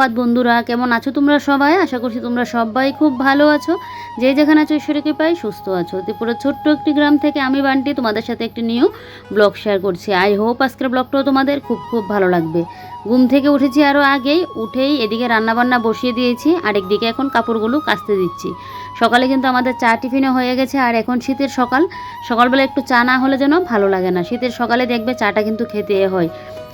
সুপ্রভাত বন্ধুরা, কেমন আছো তোমরা সবাই? আশা করছি তোমরা সবাই খুব ভালো আছো। যে যেখানে আছো ঈশ্বরকে পাই সুস্থ আছো। ত্রিপুরা ছোট্ট একটি গ্রাম থেকে আমি বান্টি, তোমাদের সাথে একটি নিউ ব্লগ শেয়ার করছি। আই হোপ আজকের ব্লগটাও তোমাদের খুব খুব ভালো লাগবে। ঘুম থেকে উঠেছি আরও আগেই, উঠেই এদিকে রান্নাবান্না বসিয়ে দিয়েছি আর একদিকে এখন কাপড়গুলো কাচতে দিচ্ছি। সকালে কিন্তু আমাদের চা টিফিনও হয়ে গেছে, আর এখন শীতের সকাল। সকালবেলা একটু চা না হলে যেন ভালো লাগে না। শীতের সকালে দেখবে চাটা কিন্তু খেতে হয়।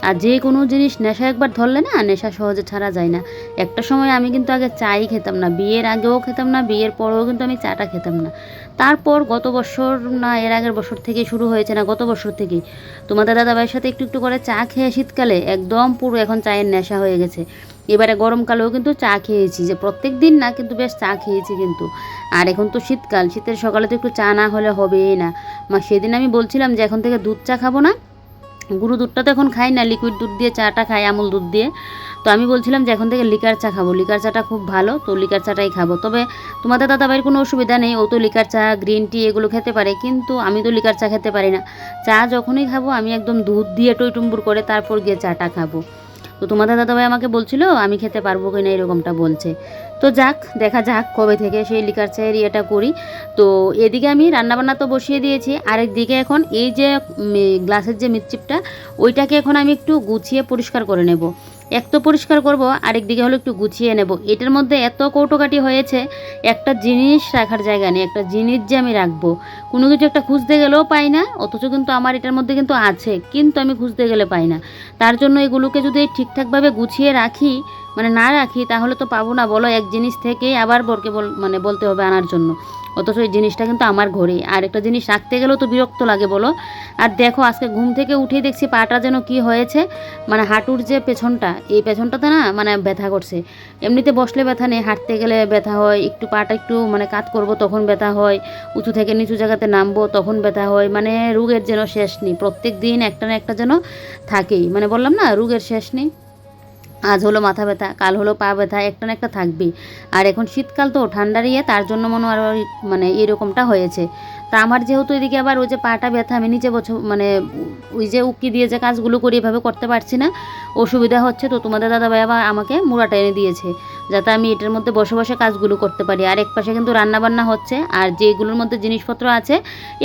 আর যে কোনো জিনিস নেশা একবার ধরলে না, নেশা সহজে ছাড়া যায় না। একটা সময় আমি কিন্তু আগে চাই খেতাম না, বিয়ের আগেও খেতাম না, বিয়ের পরেও কিন্তু আমি চাটা খেতাম না। তারপর গত বছর না, এর আগের বছর থেকে শুরু হয়েছে না, গত বছর থেকেই। তোমাদের দাদাভাইয়ের সাথে একটু একটু করে চা খেয়ে শীতকালে একদম পুরো এখন চায়ের নেশা হয়ে গেছে। এবারে গরমকালেও কিন্তু চা খেয়েছি, যে প্রত্যেক দিন না, কিন্তু বেশ চা খেয়েছি কিন্তু। আর এখন তো শীতকাল, শীতের সকালে তো একটু চা না হলে হবেই না। মা, সেদিন আমি বলছিলাম যে এখন থেকে দুধ চা খাব না গুঁড়ো দুধটা তো এখন খাই না লিকুইড দুধ দিয়ে, চাটা খাই, আমুল দুধ দিয়ে। তো আমি বলছিলাম যে এখন থেকে লিকার চা খাব। লিকার চাটা খুব ভালো, তো লিকার চাটাই খাব। তবে তোমাদের দাদাভাইয়ের কোনো অসুবিধা নেই, ও তো লিকার চা গ্রিন টি এগুলো খেতে পারে, কিন্তু আমি তো লিকার চা খেতে পারি না। চা যখনই খাব, আমি একদম দুধ দিয়ে টইটুম্বুর করে তারপর গিয়ে চাটা খাব। তো তোমাদের দাদাভাই আমাকে বলছিল, আমি খেতে পারব কি না এরকমটা বলছে। তো যাক, দেখা যাক কবে থেকে সেই লিকার চায়ের ইয়েটা করি। তো এদিকে আমি রান্নাবান্না তো বসিয়ে দিয়েছি। আরেক দিকে এখন এই যে গ্লাসের যে মিটচিপটা ওইটাকে এখন আমি একটু গুছিয়ে পরিষ্কার করে নেব। এক তো পরিষ্কার করব, আরেক দিকে হলো একটু গুছিয়ে নেব। এটার মধ্যে এত কৌটোকাটি হয়েছে, একটা জিনিস রাখার জায়গা নেই, একটা জিনিস যে আমি রাখব। কোনো কিছু একটা খুঁজতে গেলেও পাই না, অথচ কিন্তু আমার এটার মধ্যে কিন্তু আছে, কিন্তু আমি খুঁজতে গেলে পাই না। তার জন্য এগুলোকে যদি ঠিকঠাকভাবে গুছিয়ে রাখি মানে না রাখি, তাহলে তো পাবো না, বলো, এক জিনিস থেকেই আবার বরকে বল মানে বলতে হবে আনার জন্য। অথচ এই জিনিসটা কিন্তু আমার ঘরে। আর একটা জিনিস রাখতে গেলেও তো বিরক্ত লাগে, বলো। আর দেখো, আজকে ঘুম থেকে উঠেই দেখছি পাটা যেন কি হয়েছে। মানে হাঁটুর যে পেছনটা, এই পেছনটাতে না মানে ব্যথা করছে। এমনিতে বসলে ব্যথা নেই, হাঁটতে গেলে ব্যথা হয়। একটু পাটা একটু মানে কাত করব, তখন ব্যথা হয়। উঁচু থেকে নিচু জায়গাতে নামবো, তখন ব্যথা হয়। মানে রোগের যেন শেষ নেই। প্রত্যেক দিন একটা না একটা যেন থাকেই। মানে বললাম না, রোগের শেষ নেই। আজ হলো মাথা ব্যথা, কাল হলো পা ব্যথা, একটা না একটা থাকবেই। আর এখন শীতকাল তো ঠান্ডার ইয়ে তার জন্য মনে আরও মানে এরকমটা হয়েছে। তা আমার যেহেতু এদিকে আবার ওই যে পাটা ব্যথা, আমি নিচে বছর মানে ওই যে উকি দিয়ে যে কাজগুলো করি এভাবে করতে পারছি না। অসুবিধা হচ্ছে তো তোমাদের দাদাভাই আবার আমাকে মুড়াটা এনে দিয়েছে, যাতে আমি এটার মধ্যে বসে বসে কাজগুলো করতে পারি। আর এক পাশে কিন্তু রান্নাবান্না হচ্ছে, আর যেগুলোর মধ্যে জিনিসপত্র আছে,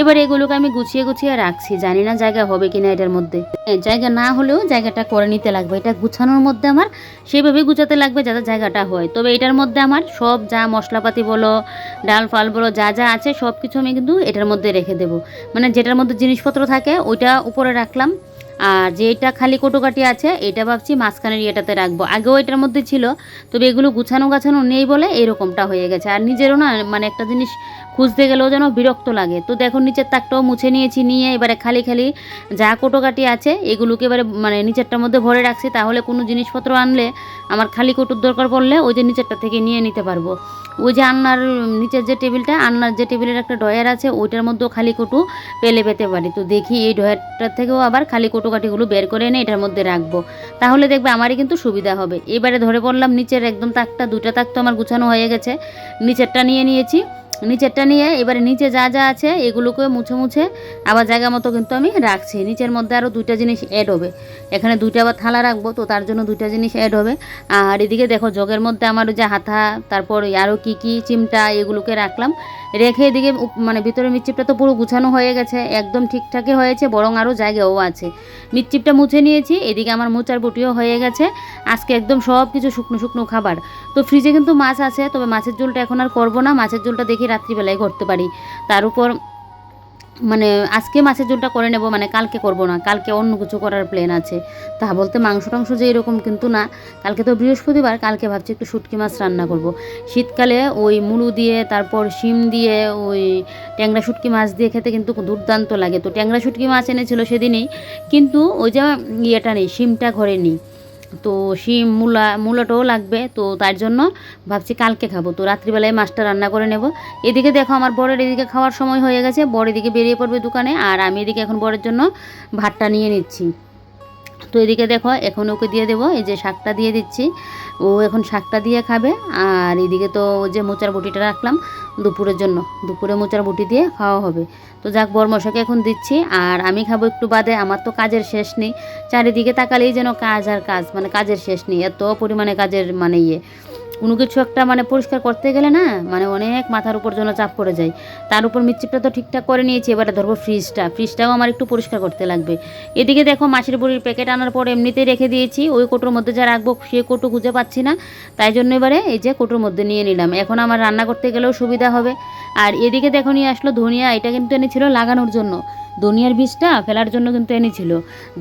এবার এগুলোকে আমি গুছিয়ে গুছিয়ে রাখছি। জানি না জায়গা হবে কিনা এটার মধ্যে। জায়গা না হলেও জায়গাটা করে নিতে লাগবে। এটা গুছানোর মধ্যে আমার সেভাবেই গুছাতে লাগবে যাতে জায়গাটা হয়। তবে এটার মধ্যে আমার সব যা মশলাপাতি বলো, ডাল, ফাল বলো, যা যা আছে সব কিছু আমি কিন্তু এটার মধ্যে রেখে দেব। মানে যেটার মধ্যে জিনিসপত্র থাকে, ওইটা উপরে রাখলাম। আর যেটা খালি কোটোকাটি আছে, এটা ভাবছি মাঝখানের ইয়েটাতে রাখব। আগেও এটার মধ্যে ছিল, তবে এগুলো গুছানো গাছানো নেই বলে এরকমটা হয়ে গেছে। আর নিজেরও না মানে একটা জিনিস খুঁজতে গেলেও যেন বিরক্ত লাগে। তো দেখো নিচের তাকটাও মুছে নিয়েছি, নিয়ে এবারে খালি খালি যা কোটোকাটি আছে এগুলোকে এবারে মানে নিচেরটার মধ্যে ভরে রাখছি। তাহলে কোনো জিনিসপত্র আনলে আমার খালি কোটোর দরকার পড়লে ওই যে নিচেরটা থেকে নিয়ে নিতে পারব। ওই যে আন্নার নিচের যে টেবিলটা আন্নার যে টেবিলের একটা ডয়ার আছে, ওইটার মধ্যেও খালি কটু পেলে পেতে পারি। তো দেখি এই ডয়ারটার থেকেও আবার খালি কটুকাটিগুলো বের করে এনে এটার মধ্যে রাখব। তাহলে দেখবে আমারই কিন্তু সুবিধা হবে। এবারে ধরে পড়লাম নিচের একদম তাকটা দুটা তাক তো আমার গুছানো হয়ে গেছে। নিচেরটা নিয়ে নিয়েছি। নিচেরটা নিয়ে, এবারে নিচে যা যা আছে, এগুলোকে মুছে মুছে আবার জায়গা মতো কিন্তু আমি রাখছি। নিচের মধ্যে আরও দুইটা জিনিস অ্যাড হবে। এখানে দুইটা আবার থালা রাখব, তো তার জন্য দুইটা জিনিস অ্যাড হবে। আর এদিকে দেখো, জগের মধ্যে আমার যে হাতা, তারপর আরও কি কি, চিমটা, এগুলোকে রাখলাম। রেখে এদিকে মানে ভিতরে মিটচিপটা তো পুরো গুছানো হয়ে গেছে, একদম ঠিকঠাকই হয়েছে, বরং আরও জায়গাও আছে। মিটচিপটা মুছে নিয়েছি, এদিকে আমার মোচার বটিও হয়ে গেছে, আজকে একদম সব কিছু শুকনো শুকনো খাবার। তো ফ্রিজে কিন্তু মাছ আছে, তবে মাছের ঝোলটা এখন আর করব না, মাছের ঝোলটা দেখি রাত্রিবেলায় করতে পারি। তার উপর মানে আজকে মাছের ঝোলটা করে নেব মানে কালকে করব না, কালকে অন্য কিছু করার প্ল্যান আছে। তা বলতে মাংস টাংস যে এরকম কিন্তু না, কালকে তো বৃহস্পতিবার, কালকে ভাবছি একটু শুটকি মাছ রান্না করব। শীতকালে ওই মুলু দিয়ে, তারপর শিম দিয়ে, ওই ট্যাংরা শুটকি মাছ দিয়ে খেতে কিন্তু দুর্দান্ত লাগে। তো ট্যাংরা শুটকি মাছ এনেছিল সেদিনেই, কিন্তু ওই যে ইয়েটা নেই, শিমটা ঘরে নেই। তো শিম মূলা, মূলাটাও লাগবে। তো তার জন্য ভাবছি কালকে খাব। তো রাত্রিবেলায় মাছটা রান্না করে নেব। এদিকে দেখো আমার বরের এদিকে খাওয়ার সময় হয়ে গেছে। বড় এদিকে বেরিয়ে পড়বে দোকানে। আর আমি এদিকে এখন বরের জন্য ভাতটা নিয়ে নিচ্ছি। তো এদিকে দেখো, এখন ওকে দিয়ে দেবো, এই যে শাকটা দিয়ে দিচ্ছি। ও এখন শাকটা দিয়ে খাবে, আর এদিকে তো যে মোচার বুটিটা রাখলাম দুপুরের জন্য। দুপুরে মোচার বুটি দিয়ে খাওয়া হবে। তো যাক, বরমশাকে এখন দিচ্ছি, আর আমি খাব একটু বাদে, আমার তো কাজের শেষ নেই। চারিদিকে তাকালেই যেন কাজ আর কাজ মানে কাজের শেষ নেই, এত পরিমাণে কাজের মানে ইয়ে। কোনো কিছু একটা মানে পরিষ্কার করতে গেলে না মানে অনেক মাথার উপর জন্য চাপ পড়ে যায়। তার উপর মিচিপটা তো ঠিকঠাক করে নিয়েছি, এবারে ধরবো ফ্রিজটা ফ্রিজটাও আমার একটু পরিষ্কার করতে লাগবে। এদিকে দেখো মাছের বড়ির প্যাকেট আনার পর এমনিতেই রেখে দিয়েছি। ওই কোটোর মধ্যে যা রাখব, সে কোটো খুঁজে পাচ্ছি না। তাই জন্য এবারে এই যে কোটোর মধ্যে নিয়ে নিলাম। এখন আমার রান্না করতে গেলেও সুবিধা হবে। আর এদিকে দেখো নিয়ে আসলো ধনিয়া, এটা কিন্তু এনেছিল লাগানোর জন্য। ধনিয়ার বীজটা ফেলার জন্য কিন্তু এনেছিল,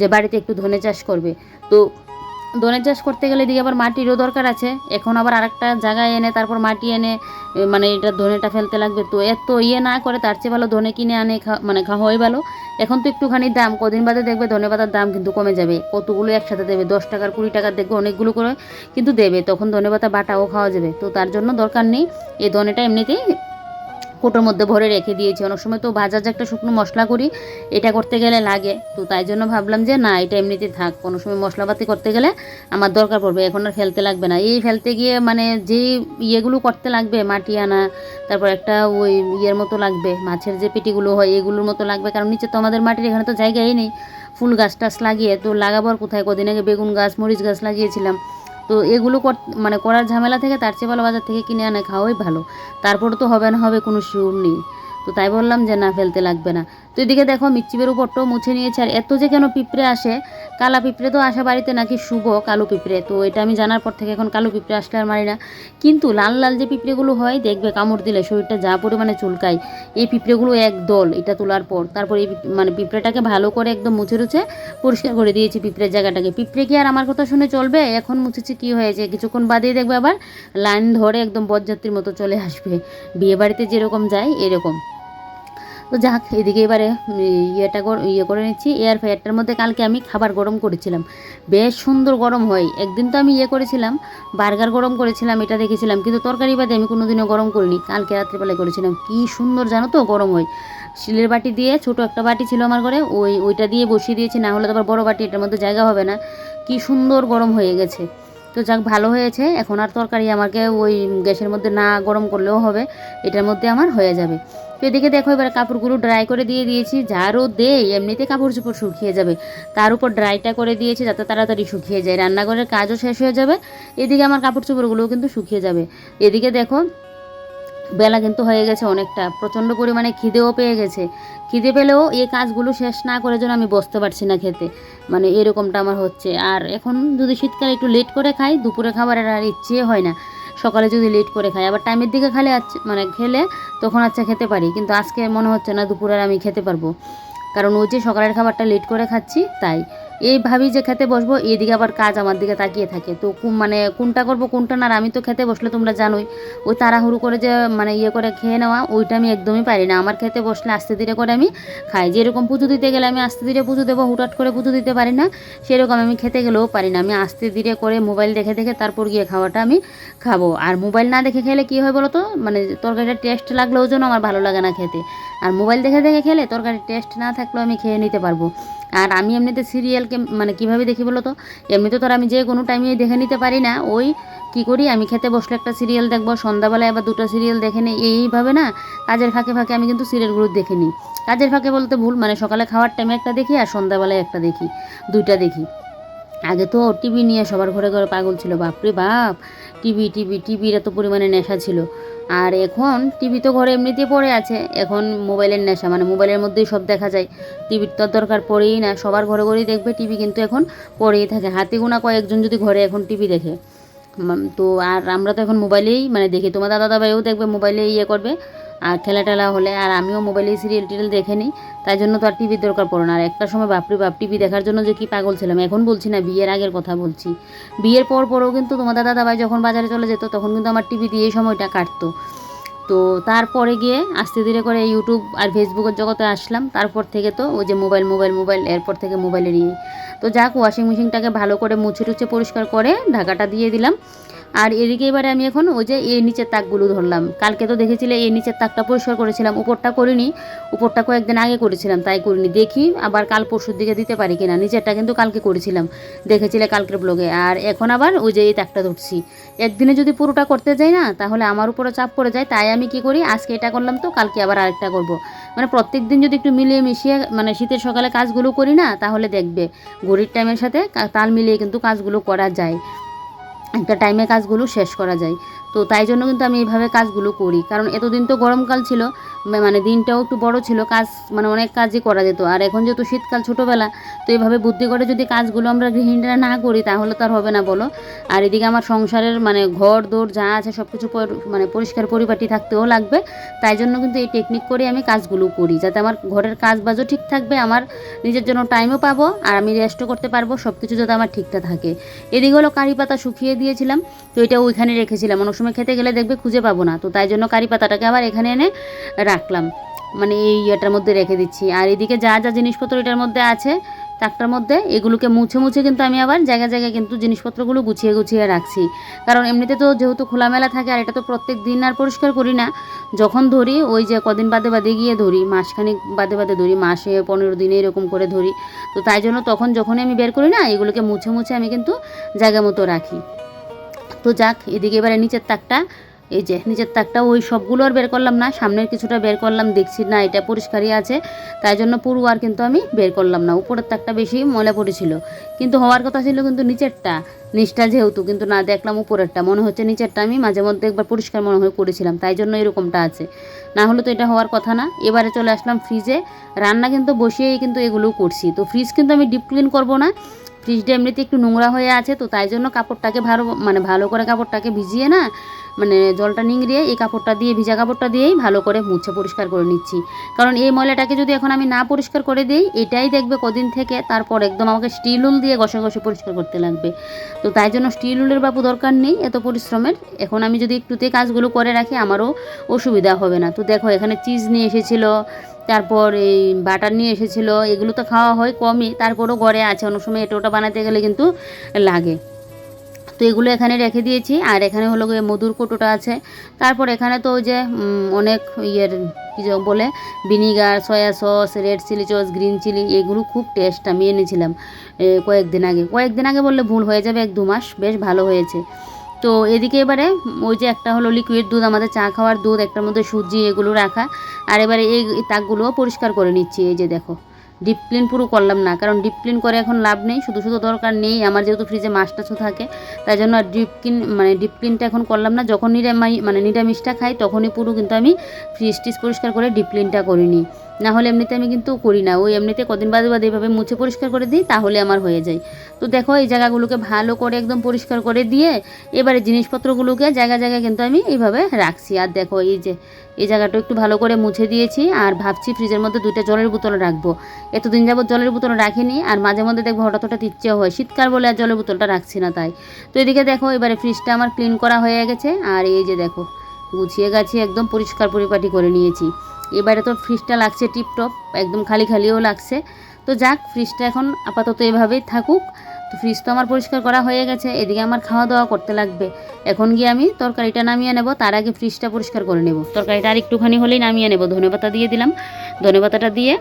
যে বাড়িতে একটু ধনে চাষ করবে। তো ধনে চাষ করতে গেলে এদিকে আবার মাটিরও দরকার আছে। এখন আবার আরেকটা জায়গায় এনে তারপর মাটি এনে মানে এটা ধনেটা ফেলতে লাগবে। তো এত ইয়ে না করে তার চেয়ে ভালো ধনে কিনে আনে মানে খাওয়াই ভালো। এখন তো একটুখানি দাম, কদিন বাদে দেখবে ধনে পাতার দাম কিন্তু কমে যাবে। কতগুলো একসাথে দেবে? দশ টাকার, কুড়ি টাকার দেখবে অনেকগুলো করে কিন্তু দেবে। তখন ধনে পাতা বাটাও খাওয়া যাবে। তো তার জন্য দরকার নেই। এই ধনেটা এমনিতেই কোটোর মধ্যে ভরে রেখে দিয়েছি। অনেক সময় তো ভাজার যে একটা শুকনো মশলা করি, এটা করতে গেলে লাগে। তো তাই জন্য ভাবলাম যে, না, এটা এমনিতে থাক। কোনো সময় মশলাপাতি করতে গেলে আমার দরকার পড়বে। এখন আর ফেলতে লাগবে না। এই ফেলতে গিয়ে মানে যে ইয়েগুলো করতে লাগবে, মাটি আনা, তারপর একটা ওই ইয়ের মতো লাগবে, মাছের যে পেটিগুলো হয়, এগুলোর মতো লাগবে। কারণ নিচে তো আমাদের মাটির এখানে তো জায়গাই নেই। ফুল গাছ টাছ লাগিয়ে তো লাগাবো আর কোথায়? কদিন আগে বেগুন গাছ, মরিচ গাছ লাগিয়েছিলাম। তো এগুলো মানে করার ঝামেলা থেকে তার চেয়ে ভালো বাজার থেকে কিনে আনে খাওয়াই ভালো। তারপর তো হবে না, হবে কোনো শিউর নেই। তো তাই বললাম যে না, ফেলতে লাগবে না। তো এদিকে দেখো মিচ্চিবের উপরটাও মুছে নিয়েছে। আর এত যে কেন পিঁপড়ে আসে? কালা পিঁপড়ে তো আসা বাড়িতে নাকি শুভ কালো পিঁপড়ে। তো এটা আমি জানার পর থেকে এখন কালো পিঁপড়ে আসলে আর মারি না। কিন্তু লাল লাল যে পিঁপড়েগুলো হয়, দেখবে কামড় দিলে শরীরটা যা পরিমাণে চুলকায়, এই পিঁপড়েগুলো এক দল এটা তোলার পর। তারপর এই মানে পিঁপড়েটাকে ভালো করে একদম মুছে রুছে পরিষ্কার করে দিয়েছি পিঁপড়ের জায়গাটাকে। পিঁপড়ে কি আর আমার কথা শুনে চলবে? এখন মুছেছি, কি হয়েছে? কিছুক্ষণ বাদেই দেখবে আবার লাইন ধরে একদম বরযাত্রীর মতো চলে আসবে। বিয়ে বাড়িতে যেরকম যায়, এরকম। তো যাক, এদিকে এবারে ইয়েটা ইয়ে করে নিচ্ছি। এয়ার ফ্রায়ারটার মধ্যে কালকে আমি খাবার গরম করেছিলাম। বেশ সুন্দর গরম হয়। একদিন তো আমি ইয়ে করেছিলাম বার্গার গরম করেছিলাম, এটা দেখেছিলাম, কিন্তু তরকারি বাদে আমি কোনোদিনও গরম করিনি। কালকে রাত্রিবেলায় করেছিলাম। কি সুন্দর জানো তো গরম হয়। শিলের বাটি দিয়ে ছোট একটা বাটি ছিল আমার ঘরে, ওই, ওইটা দিয়ে বসিয়ে দিয়েছি, না হলে তো আবার বড় বাটি, এটার মধ্যে জায়গা হবে না। কি সুন্দর গরম হয়ে গেছে। তো যাক, ভালো হয়েছে। এখন আর তরকারি আমাকে ওই গ্যাসের মধ্যে না গরম করলেও হবে, এটার মধ্যে আমার হয়ে যাবে। তো এদিকে দেখো এবার কাপড়গুলো ড্রাই করে দিয়ে দিয়েছি। যারও দেই, এমনিতে কাপড় চোপড় শুকিয়ে যাবে। তার উপর ড্রাইটা করে দিয়েছি যাতে তাড়াতাড়ি শুকিয়ে যায়। রান্নাঘরের কাজও শেষ হয়ে যাবে। এদিকে আমার কাপড় চোপড়গুলোও কিন্তু শুকিয়ে যাবে। এদিকে দেখো, বেলা কিন্তু হয়ে গেছে অনেকটা। প্রচণ্ড পরিমাণে খিদেও পেয়ে গেছে। খিদে পেলেও এই কাজগুলো শেষ না করে যেন আমি বসতে পারছি না খেতে। মানে এরকমটা আমার হচ্ছে। আর এখন যদি শীতকালে একটু লেট করে খাই, দুপুরে খাবারের আর ইচ্ছে হয় না। সকালে যদি লেট করে খাই। আবার টাইমের দিকে খালে আচ্ছা- মানে খেলে তখন আচ্ছা খেতে পারি। কিন্তু আজকে মনে হচ্ছে না দুপুরে আমি খেতে পারব। কারণ ওই যে সকালের খাবারটা লেট করে খাচ্ছি, তাই। এই ভাবি যে খেতে বসবো, এদিকে আবার কাজ আমার দিকে তাকিয়ে থাকে। তো মানে কোনটা করব, কোনটা না, আর আমি তো খেতে বসলে তোমরা জানোই। ওই তাড়াহুড়ো করে যে মানে ইয়ে করে খেয়ে নেওয়া, ওইটা আমি একদমই পারি না। আমার খেতে বসলে আস্তে ধীরে করে আমি খাই। যেরকম পুজো দিতে গেলে আমি আস্তে ধীরে পুজো দেবো, হুটহাট করে পুজো দিতে পারি না, সেরকম আমি খেতে গেলেও পারি না। আমি আস্তে ধীরে করে মোবাইল দেখে দেখে তারপর গিয়ে খাওয়াটা আমি খাব। আর মোবাইল না দেখে খেলে কী হয় বলো তো মানে তরকারিটা টেস্ট লাগলেও জন্য আমার ভালো লাগে না খেতে। আর মোবাইল দেখে দেখে খেলে তরকারির টেস্ট না থাকলেও আমি খেয়ে নিতে পারব। আর আমি এমনিতে সিরিয়ালকে মানে কীভাবে দেখি বলো তো? এমনিতে তো আমি যে কোনো টাইমে দেখে নিতে পারি না। ওই কি করি? আমি খেতে বসলে একটা সিরিয়াল দেখব, সন্ধ্যাবেলায় আবার দুটো সিরিয়াল দেখে নিই। এইভাবে না, কাজের ফাঁকে ফাঁকে আমি কিন্তু সিরিয়ালগুলো দেখে নিই। কাজের ফাঁকে বলতে ভুল মানে সকালে খাওয়ার টাইমে একটা দেখি আর সন্ধ্যাবেলায় একটা দেখি, দুইটা দেখি। আগে তো টিভি নিয়ে সবার ঘরে ঘরে পাগল ছিল, বাপরে বাপ। টিভি টিভি টিভির এত পরিমাণে নেশা ছিল। আর এখন টিভি তো ঘরে এমনিতেই পড়ে আছে। এখন মোবাইলের নেশা মানে মোবাইলের মধ্যেই সব দেখা যায়। টিভির তো দরকার পড়েই না, সবার ঘরে ঘরেই দেখবে টিভি কিন্তু এখন পড়েই থাকে। হাতে গোনা কয়েকজন যদি ঘরে এখন টিভি দেখে। তো আর আমরা তো এখন মোবাইলেই মানে দেখি। তোমার দাদা দাদাইও দেখবে, মোবাইলে ইয়ে করবে। আর খেলা টেলা হলে, আর আমিও মোবাইলেই সিরিয়াল টিরিয়াল দেখে নিই, তাই জন্য তো আর টিভির দরকার পড়ে না। আর একটা সময় বাপরে বাপ টিভি দেখার জন্য যে কি পাগল ছিলাম এখন বলছি না, বিয়ের আগের কথা বলছি। বিয়ের পর পরেও কিন্তু তোমার দাদা দাদাভাই যখন বাজারে চলে যেত, তখন কিন্তু আমার টিভি দিয়ে সময়টা কাটতো। তো তারপরে গিয়ে আস্তে ধীরে করে ইউটিউব আর ফেসবুকের জগতে আসলাম। তারপর থেকে তো ওই যে মোবাইল মোবাইল মোবাইল এরপর থেকে মোবাইলের ইয়ে তো যাক ওয়াশিং মেশিনটাকে ভালো করে মুছে টুছে পরিষ্কার করে ঢাকাটা দিয়ে দিলাম। আর এদিকে এবারে আমি এখন ওই যে এই নিচের তাকগুলো ধরলাম। কালকে তো দেখেছিলে এই নিচের তাকটা পরিষ্কার করেছিলাম, উপরটা করিনি। উপরটা কয়েকদিন আগে করেছিলাম, তাই করিনি। দেখি আবার কাল পরশুর দিকে দিতে পারি কিনা। নিচেরটা কিন্তু কালকে করেছিলাম, দেখেছিলে কালকের ব্লগে আর এখন আবার ওই যে এই তাকটা ধরছি। একদিনে যদি পুরোটা করতে যাই না, তাহলে আমার উপরে চাপ পড়ে যায়। তাই আমি কি করি, আজকে এটা করলাম তো, কালকে আবার আরেকটা করব। মানে প্রত্যেক দিন যদি একটু মিলিয়ে মিশিয়ে মানে শীতের সকালে কাজগুলো করি না, তাহলে দেখবে, ঘড়ির টাইমের সাথে তাল মিলিয়ে কিন্তু কাজগুলো করা যায়। একটা টাইমে কাজগুলো শেষ করা যায়। তো তাই জন্য কিন্তু আমি এইভাবে কাজগুলো করি। কারণ এতদিন তো গরমকাল ছিল মানে দিনটাও একটু বড় ছিল, কাজ মানে অনেক কাজই করা যেত। আর এখন যেহেতু শীতকাল ছোটোবেলা, তো এইভাবে বুদ্ধি করে যদি কাজগুলো আমরা গৃহিণীরা না করি, তাহলে তো আর হবে না, বলো? আর এদিকে আমার সংসারের মানে ঘর দৌড় যা আছে সব কিছু মানে পরিষ্কার পরিপাটি থাকতেও লাগবে। তাই জন্য কিন্তু এই টেকনিক করে আমি কাজগুলো করি, যাতে আমার ঘরের কাজ বাজও ঠিক থাকবে, আমার নিজের জন্য টাইমও পাবো, আর আমি রেস্টও করতে পারব সব কিছু যাতে আমার ঠিকঠাক থাকে। এদিকে হলো কারি পাতা শুকিয়ে দিয়েছিলাম, তো এটা ওইখানে রেখেছিলাম। অনেক সময় খেতে গেলে দেখবে খুঁজে পাবো না। তো তাই জন্য কারি পাতাটাকে আবার এখানে এনে রাখলাম। মানে এই ইয়েটার মধ্যে রেখে দিচ্ছি। আর এদিকে যা যা জিনিসপত্র এটার মধ্যে আছে, তাকটার মধ্যে এগুলোকে মুছে মুছে কিন্তু আমি আবার জায়গায় জায়গায় কিন্তু জিনিসপত্রগুলো গুছিয়ে গুছিয়ে রাখছি। কারণ এমনিতে তো যেহেতু খোলামেলা থাকে, আর এটা তো প্রত্যেক দিন আর পরিষ্কার করি না, যখন ধরি ওই যে কদিন বাদে বাদে গিয়ে ধরি, মাসখানিক বাদে বাদে ধরি, মাসে পনেরো দিনে এরকম করে ধরি। তো তাই জন্য তখন যখনই আমি বের করি না, এগুলোকে মুছে মুছে আমি কিন্তু জায়গা মতো রাখি। তো যাক, এদিকে এবারে নিচের তাকটা, এই যে নিচের তাকটা, ওই সবগুলো আর বের করলাম না, সামনের কিছুটা বের করলাম, দেখছি না এটা পরিষ্কারই আছে, তাই জন্য পুরো আর কিন্তু আমি বের করলাম না, উপরের তাকটা বেশি ময়লা পড়েছিল, কিন্তু হওয়ার কথা ছিল কিন্তু নিচেরটা, নিচটা যেহেতু, কিন্তু না দেখলাম উপরেরটা, মনে হচ্ছে নিচেরটা আমি মাঝে মধ্যে একবার পরিষ্কার মনে হয়ে করেছিলাম, তাই জন্য এরকমটা আছে, না হলে তো এটা হওয়ার কথা না, এবারে চলে আসলাম ফ্রিজে রান্না কিন্তু বসিয়েই কিন্তু এগুলো করছি, তো ফ্রিজ কিন্তু আমি ডিপ ক্লিন করব না ফ্রিজটা এমনিতে একটু নোংরা হয়ে আছে, তো তাই জন্য কাপড়টাকে ভালো মানে ভালো করে কাপড়টাকে ভিজিয়ে না মানে জলটা নিংড়িয়ে এই কাপড়টা দিয়ে, ভিজা কাপড়টা দিয়েই ভালো করে মুছে পরিষ্কার করে নিচ্ছি। কারণ এই ময়লাটাকে যদি এখন আমি না পরিষ্কার করে দিই, এটাই দেখবে কদিন থেকে তারপর একদম আমাকে স্টিল উল দিয়ে ঘষে ঘষে পরিষ্কার করতে লাগবে। তো তাই জন্য স্টিল উলের বাপু দরকার নেই এত পরিশ্রমের। এখন আমি যদি একটুতে কাজগুলো করে রাখি, আমারও অসুবিধা হবে না। তো দেখো এখানে চিজ নিয়ে এসেছিল তারপর এই বাটার নিয়ে এসেছিল, এগুলো তো খাওয়া হয় কমই, তারপরও ঘরে আছে, অনেক সময় এটা ওটা বানাতে গেলে কিন্তু লাগে। তো এগুলো এখানে রেখে দিয়েছি, আর এখানে হলো গিয়ে মধুর কোটোটা আছে। তারপর এখানে তো ওই যে অনেক ইয়ের কী বলে, vinegar, soya sauce, red chilli sauce green chilli, এগুলো খুব টেস্ট আমি এনেছিলাম কয়েকদিন আগে। কয়েকদিন আগে বললে ভুল হয়ে যাবে, এক দু মাস, বেশ ভালো হয়েছে। তো এদিকে এবারে ওই যে একটা হলো লিকুইড দুধ, আমাদের চা খাওয়ার দুধ, একটার মধ্যে সুজি এগুলো রাখা। আর এবারে এই তাকগুলোও পরিষ্কার করে নিচ্ছি, এই যে দেখো। ডিপ ক্লিন পুরো করলাম না, কারণ ডিপ ক্লিন করে এখন লাভ নেই, শুধু শুধু দরকার নেই, আমার যেহেতু ফ্রিজে মাছ টাছও থাকে, তাই জন্য আর ডিপ ক্লিন মানে ডিপ ক্লিনটা এখন করলাম না। যখন নিরামাই মানে নিরামিষটা খাই, তখনই পুরো কিন্তু আমি ফ্রিজ টিজ পরিষ্কার করে ডিপ ক্লিনটা করিনি না হলে এমনিতে আমি কিন্তু করি না। ওই এমনিতে কদিন বাদে বাদে এভাবে মুছে পরিষ্কার করে দিই, তাহলে আমার হয়ে যায়। তো দেখো, এই জায়গাগুলোকে ভালো করে একদম পরিষ্কার করে দিয়ে, এবারে জিনিসপত্রগুলোকে জায়গা জায়গায় কিন্তু আমি এইভাবে রাখছি। আর দেখো, এই যে, এই জায়গাটা একটু ভালো করে মুছে দিয়েছি, আর ভাবছি ফ্রিজের মধ্যে দুইটা জলের বোতল রাখব। এতদিন যাবত জলের বোতল রাখিনি, আর মাঝে মধ্যে দেখব হঠাৎ হঠাৎ ইচ্ছে হয়, শীতকাল বলে আর জলের বোতলটা রাখছি না তাই। তো এদিকে দেখো, এবারে ফ্রিজটা আমার ক্লিন করা হয়ে গেছে, আর এই যে দেখো, গুছিয়ে গাছিয়ে একদম পরিষ্কার পরিপাটি করে নিয়েছি। এবারে তো ফ্রিজটা লাগছে টিপটপ একদম খালি খালিও লাগছে। তো যাক ফ্রিজটা এখন আপাতত এভাবেই থাকুক। তো ফ্রিজ তো আমার পরিষ্কার করা হয়ে গেছে, এদিকে আমার খাওয়া দাওয়া করতে লাগবে। এখন গিয়ে আমি তরকারিটা নামিয়ে নেব, তার আগে ফ্রিজটা পরিষ্কার করে নেব। তরকারিটা আর একটুখানি হলেই নামিয়ে নেব, ধনেপাতা দিয়ে দিলাম। ধনেপাতাটা দিয়ে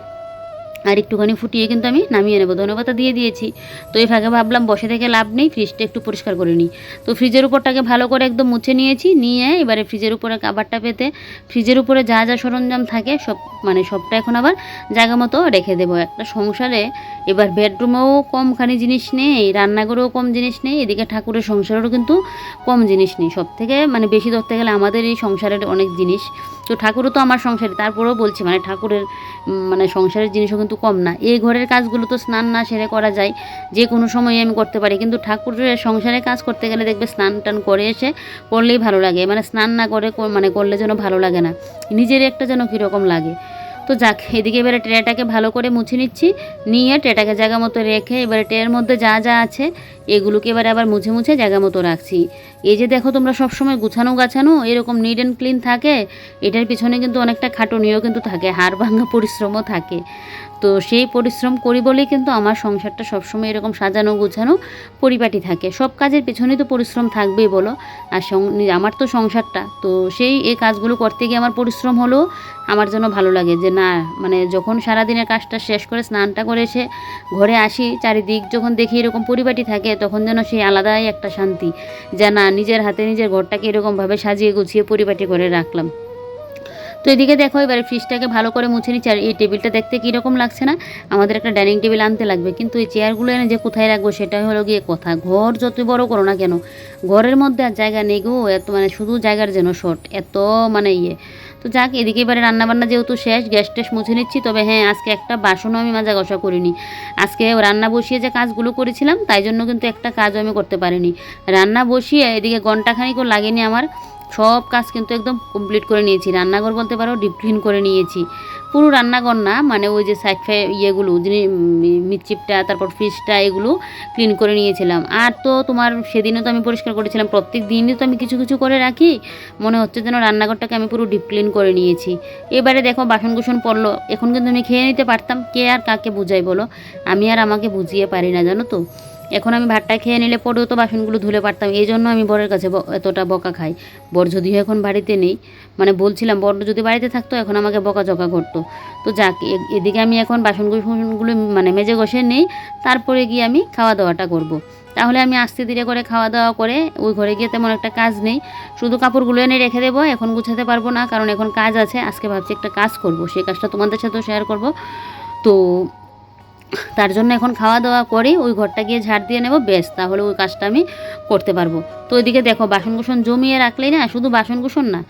আর একটুখানি ফুটিয়ে কিন্তু আমি নামিয়ে নেব। ধনেপাতা দিয়ে দিয়েছি। তো এই ফাঁকে ভাবলাম বসে থেকে লাভ নেই ফ্রিজটা একটু পরিষ্কার করে নিই। তো ফ্রিজের উপরটাকে ভালো করে একদম মুছে নিয়েছি, নিয়ে এবারে ফ্রিজের উপরে কাবারটা পেতে ফ্রিজের উপরে যা যা সরঞ্জাম থাকে সব মানে সবটা এখন আবার জায়গা মতো রেখে দেবো। একটা সংসারে এবার বেডরুমেও কমখানি জিনিস নেই, রান্নাঘরেও কম জিনিস নেই, এদিকে ঠাকুরের সংসারেরও কিন্তু কম জিনিস নেই। সব থেকে মানে বেশি ধরতে গেলে আমাদের এই সংসারের অনেক জিনিস। তো ঠাকুরও তো আমার সংসারে, তারপরেও বলছি মানে ঠাকুরের মানে সংসারের জিনিসও কিন্তু কম না। এই ঘরের কাজগুলো তো স্নান না সেরে করা যায়, যে কোনো সময় আমি করতে পারি। কিন্তু ঠাকুরের সংসারে কাজ করতে গেলে দেখবে স্নান টান করে এসে করলেই ভালো লাগে। মানে স্নান না করে মানে করলে যেন ভালো লাগে না। নিজের একটা যেন কীরকম লাগে। তো যাক, এদিকে এবারে ট্রেটাকে ভালো করে মুছে নিচ্ছি। নিয়ে ট্রেটাকে জায়গা মতো রেখে এবারে ট্রের মধ্যে যা যা আছে, এগুলোকে এবারে আবার মুছে মুছে জায়গা মতো রাখছি। এই যে দেখো তোমরা সবসময় গুছানো গাছানো, এরকম নিট অ্যান্ড ক্লিন থাকে, এটার পিছনে কিন্তু অনেকটা খাটুনিও কিন্তু থাকে, হাড় ভাঙা পরিশ্রমও থাকে। তো সেই পরিশ্রম করি বলেই কিন্তু আমার সংসারটা সবসময় এরকম সাজানো গোছানো পরিপাটি থাকে। সব কাজের পেছনেই তো পরিশ্রম থাকবেই বলো। আর আমার তো সংসারটা। তো সেই এই কাজগুলো করতে গিয়ে আমার পরিশ্রম হলেও আমার জন্য ভালো লাগে যে না মানে যখন সারাদিনের কাজটা শেষ করে স্নানটা করে এসে ঘরে আসি, চারিদিক যখন দেখি এরকম পরিপাটি থাকে, তখন যেন সেই আলাদাই একটা শান্তি। যে না, নিজের হাতে নিজের ঘরটাকে এরকমভাবে সাজিয়ে গুছিয়ে পরিপাটি করে রাখলাম। তো এদিকে দেখো, এবারে ফ্রিজটাকে ভালো করে মুছে নিচ্ছি। আর এই টেবিলটা দেখতে কীরকম লাগছে না? আমাদের একটা ডাইনিং টেবিল আনতে লাগবে। কিন্তু এই চেয়ারগুলো এনে যে কোথায় রাখব সেটাই হলো গিয়ে কথা। ঘর যতই বড় করো না কেন, ঘরের মধ্যে আর জায়গা নেই গো। এত মানে শুধু জায়গার যেন শর্ট এত মানে ইয়ে। তো যাক, এদিকে এবারে রান্নাবান্না যেহেতু শেষ, গ্যাস ট্যাস মুছে নিচ্ছি। তবে হ্যাঁ আজকে একটা বাসনও আমি মাজা ঘষা করিনি। আজকে রান্না বসিয়ে যে কাজগুলো করেছিলাম, তাই জন্য কিন্তু একটা কাজও আমি করতে পারিনি। রান্না বসিয়ে এদিকে ঘন্টাখানিকও লাগেনি আমার। সব কাজ কিন্তু একদম কমপ্লিট করে নিয়েছি। রান্নাঘর বলতে পারো ডিপ ক্লিন করে নিয়েছি। পুরো রান্নাঘর না মানে ওই যে সাইড ফাই ইয়েগুলো, যিনি মিটচিপটা তারপর ফ্রিজটা এগুলো ক্লিন করে নিয়েছিলাম। আর তো তোমার সেদিনও তো আমি পরিষ্কার করেছিলাম, প্রত্যেক দিনই তো আমি কিছু কিছু করে রাখি। মনে হচ্ছে যেন রান্নাঘরটাকে আমি পুরো ডিপ ক্লিন করে নিয়েছি। এবারে দেখো বাসন কুসন পড়ল, এখন কিন্তু আমি খেয়ে নিতে পারতাম, কে আর কাকে বুঝাই বলো? আমি আর আমাকে বুঝিয়ে পারি না, জানো তো? এখন আমি ভাতটা খেয়ে নিলে পরেও তো বাসনগুলো ধুলে পারতাম। এই জন্য আমি বরের কাছে এতটা বকা খাই। বর যদিও এখন বাড়িতে নেই মানে বলছিলাম, বর যদি বাড়িতে থাকতো, এখন আমাকে বকা বকাঝকা করতো। তো যাক এদিকে আমি এখন বাসন কুসনগুলো মানে মেজে ঘষে নেই, তারপরে গিয়ে আমি খাওয়া দাওয়াটা করব। তাহলে আমি আস্তে ধীরে করে খাওয়া দাওয়া করে, ওই ঘরে গিয়ে তেমন একটা কাজ নেই। শুধু কাপড়গুলো এনে রেখে দেবো, এখন গুছাতে পারব না, কারণ এখন কাজ আছে। আজকে ভাবছি একটা কাজ করব, সেই কাজটা তোমাদের সাথেও শেয়ার করব। তো তার জন্য এখন খাওয়া দাওয়া করে ওই ঘরটা গিয়ে ঝাড় দিয়ে নেব বেশ তাহলে ওই কাজটা আমি করতে পারব। তো ওইদিকে দেখো বাসন কুসন জমিয়ে রাখলেই না, শুধু বাসন কুসন না,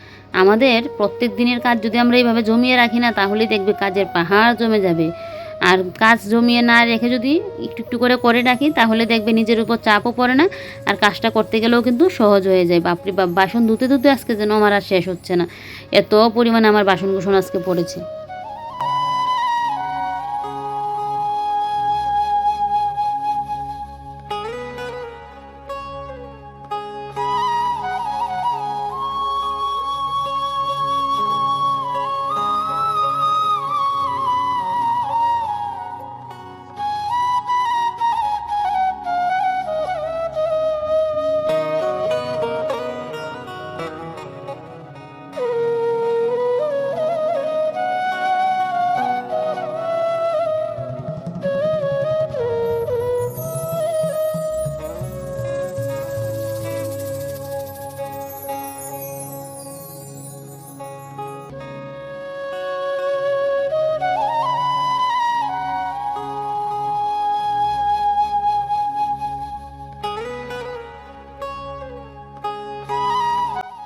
আমাদের প্রত্যেক দিনের কাজ যদি আমরা এইভাবে জমিয়ে রাখি না, তাহলেই দেখবে কাজের পাহাড় জমে যাবে। আর কাজ জমিয়ে না রেখে যদি একটু একটু করে করে রাখি, তাহলে দেখবে নিজের উপর চাপও পড়ে না, আর কাজটা করতে গেলেও কিন্তু সহজ হয়ে যায়। বাপরে বাপ, বাসন ধুতে ধুতে আজকে যেন আমার আর শেষ হচ্ছে না। এত পরিমাণে আমার বাসন কুসন আজকে পড়েছে।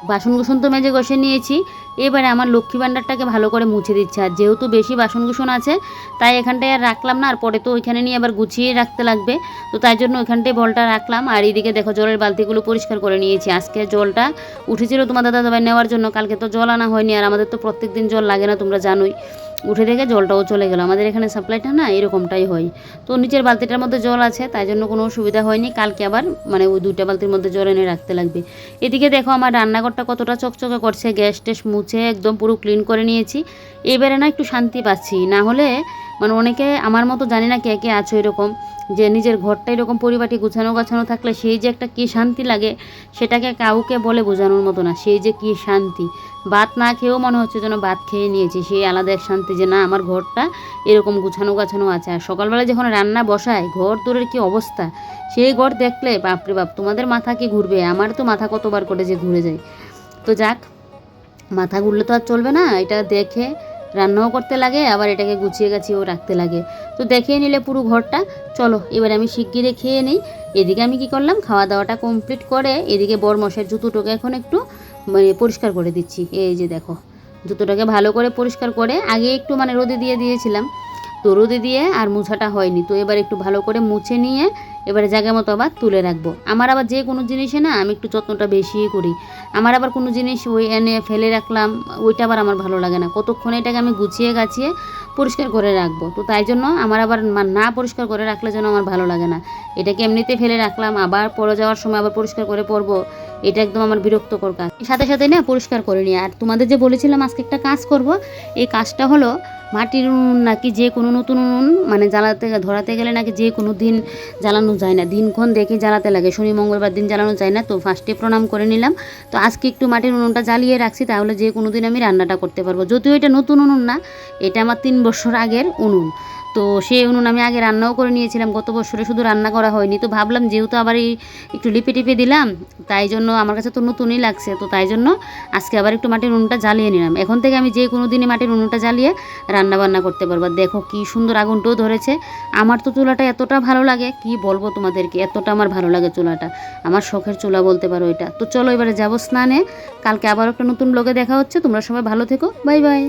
বাসন কুসন তো মেজে ঘষে নিয়েছি। এবারে আমার লক্ষ্মী ভাণ্ডারটাকে ভালো করে মুছে দিচ্ছে। আর যেহেতু বেশি বাসন কুসন আছে, তাই এখানটায় আর রাখলাম না। আর পরে তো ওইখানে নিয়ে আবার গুছিয়ে রাখতে লাগবে। তো তাই জন্য ওইখানটায় বলটা রাখলাম। আর এইদিকে দেখো, জলের বালতিগুলো পরিষ্কার করে নিয়েছি। আজকে জলটা উঠেছিল তোমার দাদা দাদা নেওয়ার জন্য। কালকে তো জল আনা হয়নি। আর আমাদের তো প্রত্যেক দিন জল লাগে না, তোমরা জানোই। উঠে থেকে জলটাও চলে গেল। আমাদের এখানে সাপ্লাইটা না এরকমটাই হয়। তো নিচের বালতিটার মধ্যে জল আছে, তাই জন্য কোনো অসুবিধা হয়নি। কালকে আবার মানে ওই দুইটা বালতির মধ্যে জল এনে রাখতে লাগবে। এদিকে দেখো আমার রান্নাঘরটা কতটা চকচকে করছে গ্যাস টেস মুছে একদম পুরো ক্লিন করে নিয়েছি। এবারে না একটু শান্তি পাচ্ছি। না হলে মানে অনেকে আমার মতো জানি না কে কে আছো এরকম, যে নিজের ঘরটা এরকম পরিপাটি গুছানো গাছানো থাকলে সেই যে একটা কী শান্তি লাগে, সেটাকে কাউকে বলে বোঝানোর মতো না, সেই যে কী শান্তি। ভাত না খেয়েও মনে হচ্ছে যেন ভাত খেয়ে নিয়েছি, সেই আলাদা এক শান্তি যে না, আমার ঘরটা এরকম গুছানো গাছানো আছে। আর সকালবেলা যখন রান্না বসায়, ঘর দূরের কী অবস্থা? সেই ঘর দেখলে, বাপরে বাপ, তোমাদের মাথা কি ঘুরবে? আমার তো মাথা কতবার করে যে ঘুরে যায়। তো যাক, মাথা ঘুরলে তো আর চলবে না, এটা দেখে রান্নাও করতে লাগে, আবার এটাকে গুছিয়ে গাছিয়েও রাখতে লাগে। তো দেখিয়ে নিলে পুরো ঘরটা। চলো, এবার আমি শিগগিরে খেয়ে নিই। এদিকে আমি কি করলাম? খাওয়া দাওয়াটা কমপ্লিট করে এদিকে বর মশের জুতোটাকে এখন একটু মানে পরিষ্কার করে দিচ্ছি। এই যে দেখো, জুতোটাকে ভালো করে পরিষ্কার করে আগে একটু মানে রোদে দিয়ে দিয়েছিলাম। তো রোদে দিয়ে আর মুছাটা হয়নি। তো এবার একটু ভালো করে মুছে নিয়ে এবারে জায়গা মতো আবার তুলে রাখব। আমার আবার যে কোনো জিনিসে না আমি একটু যত্নটা বেশিই করি। আমার আবার কোনো জিনিস ওই এনে ফেলে রাখলাম, ওইটা আবার আমার ভালো লাগে না। কতক্ষণ এটাকে আমি গুছিয়ে গাছিয়ে পরিষ্কার করে রাখব? তো তাই জন্য আমার আবার না পরিষ্কার করে রাখলে যেন আমার ভালো লাগে না। এটাকে এমনিতে ফেলে রাখলাম, আবার পরে যাওয়ার সময় আবার পরিষ্কার করে পরবো। এটা একদম আমার বিরক্তকর কাজ। সাথে সাথে না পরিষ্কার করে নিই। আর তোমাদের যে বলেছিলাম আজকে একটা কাজ করব, এই কাজটা হলো মাটির উনুন নাকি যে কোনো নতুন উনুন মানে জ্বালাতে ধরাতে গেলে নাকি যে কোনো দিন জ্বালানো যায় না। দিনক্ষণ দেখে জ্বালাতে লাগে। শনি, মঙ্গলবার দিন জ্বালানো যায় না। তো ফার্স্টে প্রণাম করে নিলাম। তো আজকে একটু মাটির উনুনটা জ্বালিয়ে রাখছি, তাহলে যে কোনো দিন আমি রান্নাটা করতে পারব। যদিও এটা নতুন উনুন না, এটা আমার তিন বছর আগের উনুন। তো সেই উনুন আমি আগে রান্নাও করে নিয়েছিলাম, গত বছরে শুধু রান্না করা হয়নি। তো ভাবলাম যেহেতু আবার এই একটু লিপে টিপে দিলাম, তাই জন্য আমার কাছে তো নতুনই লাগছে, তো তাই জন্য আজকে আবার একটু মাটির উনুনটা জ্বালিয়ে নিলাম। এখন থেকে আমি যে কোনো দিনই মাটির উনুনটা জ্বালিয়ে রান্না বান্না করতে পারব। দেখো কি সুন্দর আগুনটাও ধরেছে। আমার তো চুলাটা এতটা ভালো লাগে, কি বলব তোমাদেরকে, এতটা আমার ভালো লাগে চুলাটা। আমার শখের চুলা বলতে পারো এটা। তো চলো এবারে যাব স্নানে। কালকে আবার একটা নতুন ব্লগে দেখা হচ্ছে। তোমরা সবাই ভালো থেকো। Bye bye.